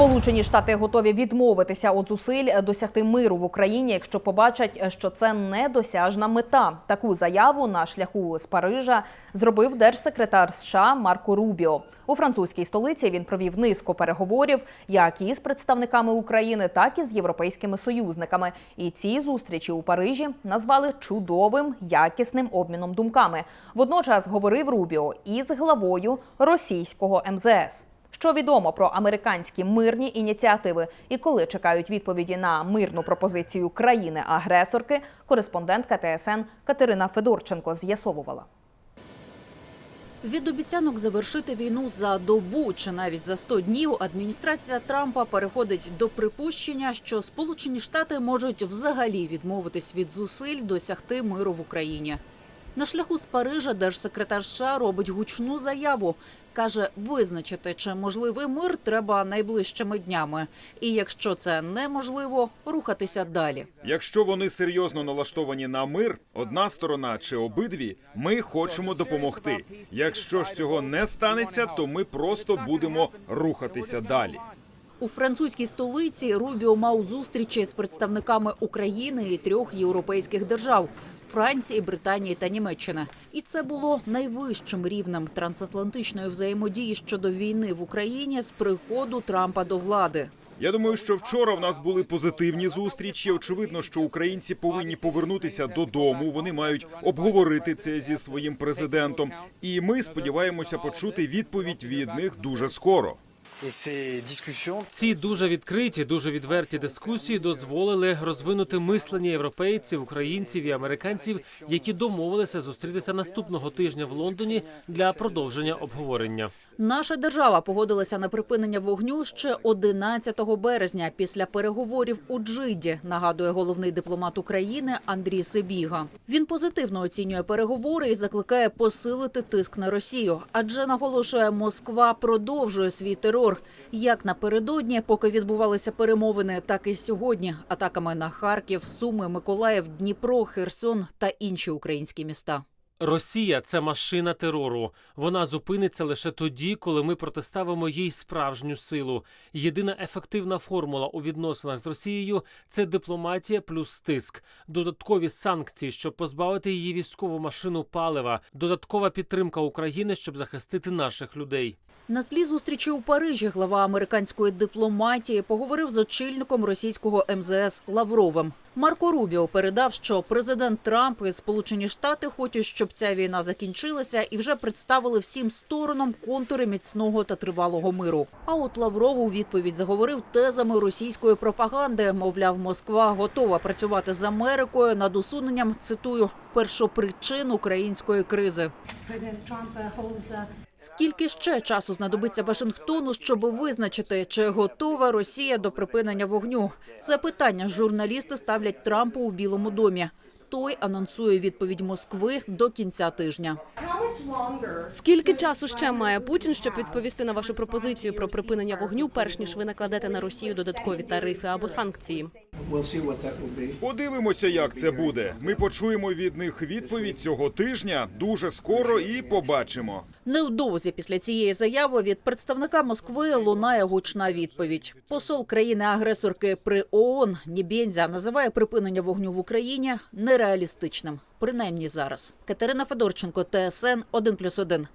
Сполучені Штати готові відмовитися від зусиль досягти миру в Україні, якщо побачать, що це недосяжна мета. Таку заяву на шляху з Парижа зробив держсекретар США Марко Рубіо. У французькій столиці він провів низку переговорів як із представниками України, так і з європейськими союзниками. І ці зустрічі у Парижі назвали чудовим якісним обміном думками. Водночас говорив Рубіо із главою російського МЗС. Що відомо про американські мирні ініціативи і коли чекають відповіді на мирну пропозицію країни-агресорки, кореспондентка ТСН Катерина Федорченко з'ясовувала. Від обіцянок завершити війну за добу чи навіть за 100 днів адміністрація Трампа переходить до припущення, що Сполучені Штати можуть взагалі відмовитись від зусиль досягти миру в Україні. На шляху з Парижа держсекретар США робить гучну заяву. Каже, визначити, чи можливий мир треба найближчими днями. І якщо це неможливо, рухатися далі. Якщо вони серйозно налаштовані на мир, одна сторона чи обидві, ми хочемо допомогти. Якщо ж цього не станеться, то ми просто будемо рухатися далі. У французькій столиці Рубіо мав зустрічі з представниками України і трьох європейських держав Франції, Британії та Німеччини. І це було найвищим рівнем трансатлантичної взаємодії щодо війни в Україні з приходу Трампа до влади. Я думаю, що вчора в нас були позитивні зустрічі. Очевидно, що українці повинні повернутися додому. Вони мають обговорити це зі своїм президентом. І ми сподіваємося почути відповідь від них дуже скоро. Ці дуже відкриті, дуже відверті дискусії дозволили розвинути мислення європейців, українців і американців, які домовилися зустрітися наступного тижня в Лондоні для продовження обговорення. Наша держава погодилася на припинення вогню ще 11 березня після переговорів у Джиді. Нагадує головний дипломат України Андрій Сибіга. Він позитивно оцінює переговори і закликає посилити тиск на Росію, адже наголошує, Москва продовжує свій терор. Як напередодні, поки відбувалися перемовини, так і сьогодні атаками на Харків, Суми, Миколаїв, Дніпро, Херсон та інші українські міста. Росія це машина терору. Вона зупиниться лише тоді, коли ми протиставимо їй справжню силу. Єдина ефективна формула у відносинах з Росією це дипломатія плюс тиск, додаткові санкції, щоб позбавити її військову машину палива, додаткова підтримка України, щоб захистити наших людей. На тлі зустрічі у Парижі глава американської дипломатії поговорив з очільником російського МЗС Лавровим. Марко Рубіо передав, що президент Трамп і Сполучені Штати хочуть, щоб ця війна закінчилася, і вже представили всім сторонам контури міцного та тривалого миру. А от Лавров у відповідь заговорив тезами російської пропаганди. Мовляв, Москва готова працювати з Америкою над усуненням цитую першопричин української кризи. Скільки ще часу знадобиться Вашингтону, щоб визначити, чи готова Росія до припинення вогню? Це питання журналісти ставлять Трампу у Білому домі. Той анонсує відповідь Москви до кінця тижня. Скільки часу ще має Путін, щоб відповісти на вашу пропозицію про припинення вогню, перш ніж ви накладете на Росію додаткові тарифи або санкції? Подивимося, як це буде. Ми почуємо від них відповідь цього тижня дуже скоро і побачимо. Невдовзі після цієї заяви від представника Москви лунає гучна відповідь. Посол країни-агресорки при ООН Нібєнзя називає припинення вогню в Україні нереалістичним, принаймні зараз. Катерина Федорченко, ТСН 1+,1.